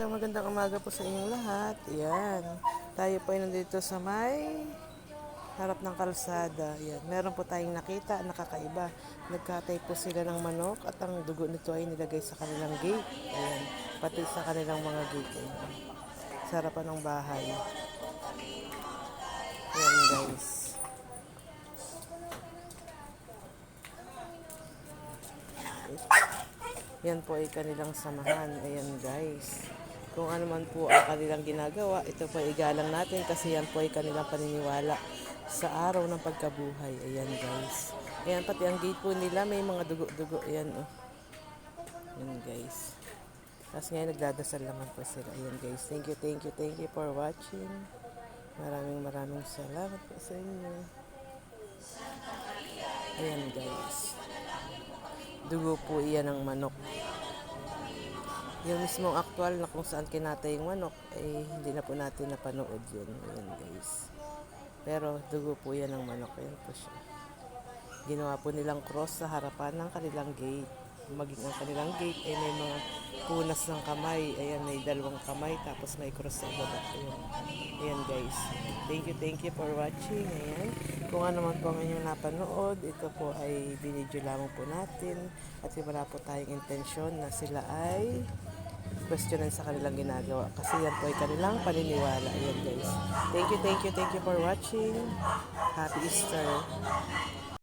magandang magandang umaga po sa inyong lahat. Ayan. Tayo po ay nandito sa may harap ng kalsada. Ayan. Meron po tayong nakita, nakakaiba. Nagkatay po sila ng manok at ang dugo nito ay nilagay sa kanilang gate. Ayan. Pati sa kanilang mga gate. Ayan. Sa harapan ng bahay. Ayan guys. Yan po ay kanilang samahan. Ayan guys. Kung ano man po ang kanilang ginagawa, ito po ay igalang natin kasi yan po ay kanilang paniniwala sa araw ng pagkabuhay. Ayan guys. Ayan pati ang gate po nila may mga dugo-dugo. Ayan oh. Ayan guys. Tapos ngayon nagdadasal naman po sila. Ayan guys. Thank you, thank you, thank you for watching. Maraming maraming salamat po sa inyo. Ayan guys. Dugo po iyan ng manok. Yung mismong actual na kung saan kinatay yung manok, eh hindi na po natin napanood yun. Ayan guys. Pero dugo po yan ng manok. Ayan po siya. Ginawa po nilang cross sa harapan ng kanilang gate. Maging ang kanilang gate ay may mga punas ng kamay. Ayan, may dalawang kamay tapos may cross sa baba. Ayan. Ayan guys. Thank you, thank you for watching. Ayan. Kung ano man po ang inyong napanood, ito po ay binidyo lamang po natin. At wala po tayong intensyon na sila ay questionan sa kanilang ginagawa. Kasi yan po ay kanilang paniniwala. Ayan guys. Thank you, thank you, thank you for watching. Happy Easter.